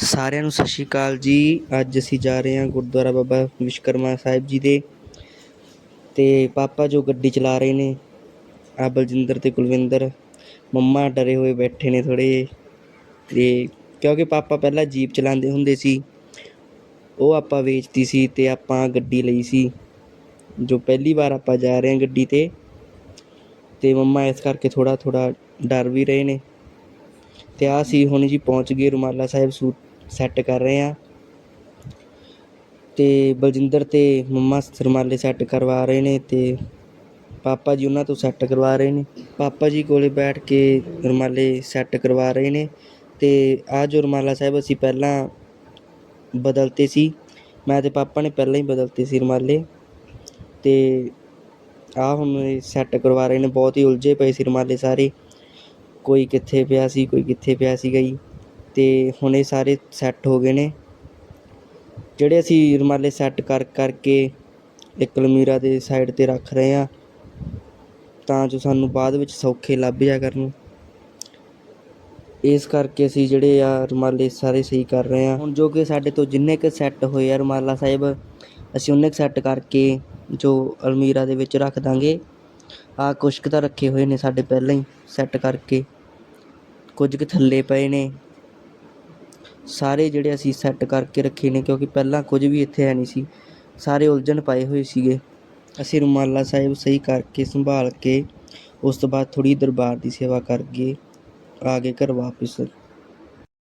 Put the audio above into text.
ਸਾਰਿਆਂ ਨੂੰ ਸਤਿ ਸ਼੍ਰੀ ਅਕਾਲ ਜੀ। ਅੱਜ ਅਸੀਂ ਜਾ ਰਹੇ ਹਾਂ ਗੁਰਦੁਆਰਾ ਬਾਬਾ ਵਿਸ਼ਵਕਰਮਾ ਸਾਹਿਬ ਜੀ ਦੇ। ਤੇ ਪਾਪਾ ਜੋ ਗੱਡੀ ਚਲਾ ਰਹੇ ਨੇ, ਆ ਬਲਜਿੰਦਰ ਤੇ ਕੁਲਵਿੰਦਰ। ਮੰਮਾ ਡਰੇ ਹੋਏ ਬੈਠੇ ਨੇ ਥੋੜੇ ਤੇ ਕਿਉਂਕਿ ਪਾਪਾ ਪਹਿਲਾਂ ਜੀਪ ਚਲਾਉਂਦੇ ਹੁੰਦੇ ਸੀ, ਉਹ ਆਪਾਂ ਵੇਚਤੀ ਸੀ ਤੇ ਆਪਾਂ ਗੱਡੀ ਲਈ ਸੀ। ਜੋ ਪਹਿਲੀ ਵਾਰ ਆਪਾਂ ਜਾ ਰਹੇ ਹਾਂ ਗੱਡੀ ਤੇ ਤੇ ਮੰਮਾ ਇਸ ਕਰਕੇ ਥੋੜਾ ਥੋੜਾ ਡਰ ਵੀ ਰਹੇ ਨੇ। ਤੇ ਆ ਸੀ, ਹੁਣ ਜੀ ਪਹੁੰਚ ਗਏ ਰੁਮਾਲਾ ਸਾਹਿਬ ਸੂਟ ਸੈੱਟ ਕਰ ਰਹੇ ਹਾਂ। ਤੇ ਬਲਜਿੰਦਰ ਤੇ ਮੰਮਾ ਰੁਮਾਲੇ ਸੈੱਟ ਕਰਵਾ ਰਹੇ ਨੇ ਤੇ ਪਾਪਾ ਜੀ ਉਹਨਾਂ ਤੋਂ ਸੈੱਟ ਕਰਵਾ ਰਹੇ ਨੇ। ਪਾਪਾ ਜੀ ਕੋਲੇ ਬੈਠ ਕੇ ਰੁਮਾਲੇ ਸੈੱਟ ਕਰਵਾ ਰਹੇ ਨੇ ਤੇ ਆ ਜੋ ਰੁਮਾਲਾ ਸਾਹਿਬ ਅਸੀਂ ਪਹਿਲਾਂ ਬਦਲਤੇ ਸੀ, ਮੈਂ ਤੇ ਪਾਪਾ ਨੇ ਪਹਿਲਾਂ ਹੀ ਬਦਲਤੇ ਸੀ ਰੁਮਾਲੇ ਤੇ ਆ ਹੁਣ ਸੈੱਟ ਕਰਵਾ ਰਹੇ ਨੇ। ਬਹੁਤ ਹੀ ਉਲਝੇ ਪਏ ਸੀ ਰੁਮਾਲੇ ਸਾਰੇ। ਕੋਈ ਕਿੱਥੇ ਪਿਆ ਸੀ, ਕੋਈ ਕਿੱਥੇ ਪਿਆ ਸੀ ਜੀ। ਤੇ ਹੁਣ ਇਹ ਸਾਰੇ ਸੈੱਟ ਹੋ ਗਏ ਨੇ। ਜਿਹੜੇ ਅਸੀਂ ਰੁਮਾਲੇ ਸੈੱਟ ਕਰ, ਕਰਕੇ ਇੱਕ ਅਲਮੀਰਾ ਦੇ ਸਾਈਡ ਤੇ ਰੱਖ ਰਹੇ ਹਾਂ, ਤਾਂ ਜੋ ਸਾਨੂੰ ਬਾਅਦ ਵਿੱਚ ਸੌਖੇ ਲੱਭ ਜਾ ਕਰਨ। ਇਸ ਕਰਕੇ ਅਸੀਂ ਜਿਹੜੇ ਆ ਰੁਮਾਲੇ ਸਾਰੇ ਸਹੀ ਕਰ ਰਹੇ ਹਾਂ। ਹੁਣ ਜੋ ਕਿ ਸਾਡੇ ਤੋਂ ਜਿੰਨੇ ਕੁ ਸੈੱਟ ਹੋਏ ਆ ਰੁਮਾਲਾ ਸਾਹਿਬ, ਅਸੀਂ ਉਹਨੇ ਸੈੱਟ ਕਰਕੇ ਜੋ ਅਲਮੀਰਾ ਦੇ ਵਿੱਚ ਰੱਖ ਦਾਂਗੇ। ਆ ਕੁਛ ਕੁ ਤਾਂ ਰੱਖੇ ਹੋਏ ਨੇ ਸਾਡੇ ਪਹਿਲਾਂ ਹੀ ਸੈੱਟ ਕਰਕੇ। ਕੁਝ ਕੁ ਥੱਲੇ ਪਏ ਨੇ। ਸਾਰੇ ਜਿਹੜੇ ਅਸੀਂ ਸੈੱਟ ਕਰਕੇ ਰੱਖੇ ਨੇ, ਕਿਉਂਕਿ ਪਹਿਲਾਂ ਕੁਝ ਵੀ ਇੱਥੇ ਹੈ ਨਹੀਂ ਸੀ। ਸਾਰੇ ਉਲਝਣ ਪਾਏ ਹੋਏ ਸੀਗੇ। ਅਸੀਂ ਰੁਮਾਲਾ ਸਾਹਿਬ ਸਹੀ ਕਰਕੇ ਸੰਭਾਲ ਕੇ, ਉਸ ਤੋਂ ਬਾਅਦ ਥੋੜੀ ਦਰਬਾਰ ਦੀ ਸੇਵਾ ਕਰਕੇ, ਆ ਗਏ ਘਰ ਵਾਪਸ।